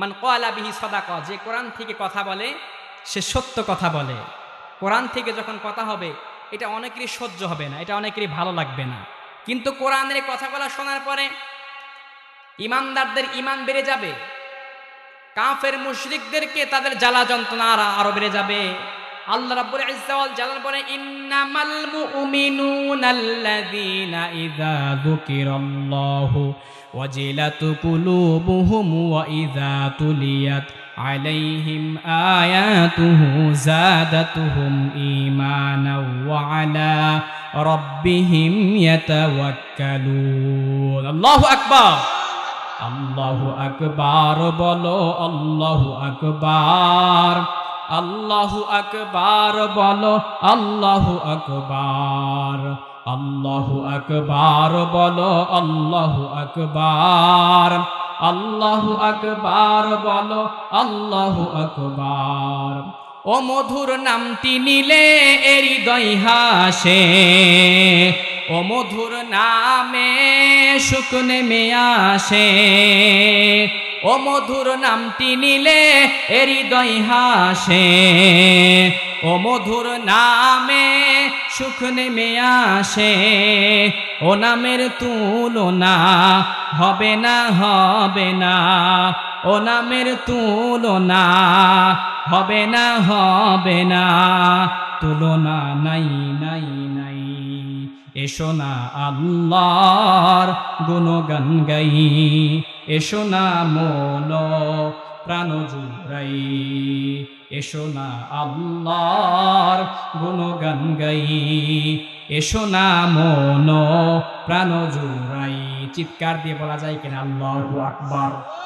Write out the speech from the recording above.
মান কয়লা বিহি সদাক, যে কোরআন থেকে কথা বলে, সে সত্য কথা বলে। কোরআন থেকে যখন কথা হবে, এটা অনেকেরই সহ্য হবে না, এটা অনেকেরই ভালো লাগবে না। কিন্তু কোরআনের কথা বলা শোনার পরে ইমানদারদের ইমান বেড়ে যাবে, কাফের মুশরিকদেরকে তাদের জ্বালা যন্ত্রণা আরও আরও বেড়ে যাবে। আল্লাহ রাব্বুল ইজ্জা ওয়াল জালাল বলে, ইন্নামাল মুমিনুনা আল্লাযীনা ইযা যুকিরাল্লাহু ওয়াজিলাত কুলুবুহুম ওয়া ইযা তুলিয়াত আলাইহিম আয়াতুহু জাদাতুহুম ঈমানাও ওয়া আলা রাব্বিহিম ইয়াতাওয়াক্কালুন। আল্লাহু আকবার। আল্লাহু আকবার বলো, আল্লাহু আকবার। আল্লাহু আকবার বলো, আল্লাহু আকবার আল্লাহু আকবার বলো, আল্লাহু আকবার আল্লাহু আকবার বলো, আল্লাহু আকবার। ও মধুর নামটি নিলে হৃদয় হাসে, ও মধুর নামে শুকনে নেমে আসে। ও মধুর নামটি নিলে হৃদয় হাসে। ও মধুর নামে সুখ নেমে আসে। ও নামের তুলনা হবে না হবে না। ও নামের তুলনা হবে না হবে না। তুলনা নাই নাই নাই। এসো না আল্লাহর গুণগান গাই। এসো না মন প্রাণ জুড়াই। এসো না আল্লাহর গুণগান গাই। এসো না মন প্রাণ জুড়াই। চিৎকার দিয়ে বলা যায় কিনা? আল্লাহ আকবার।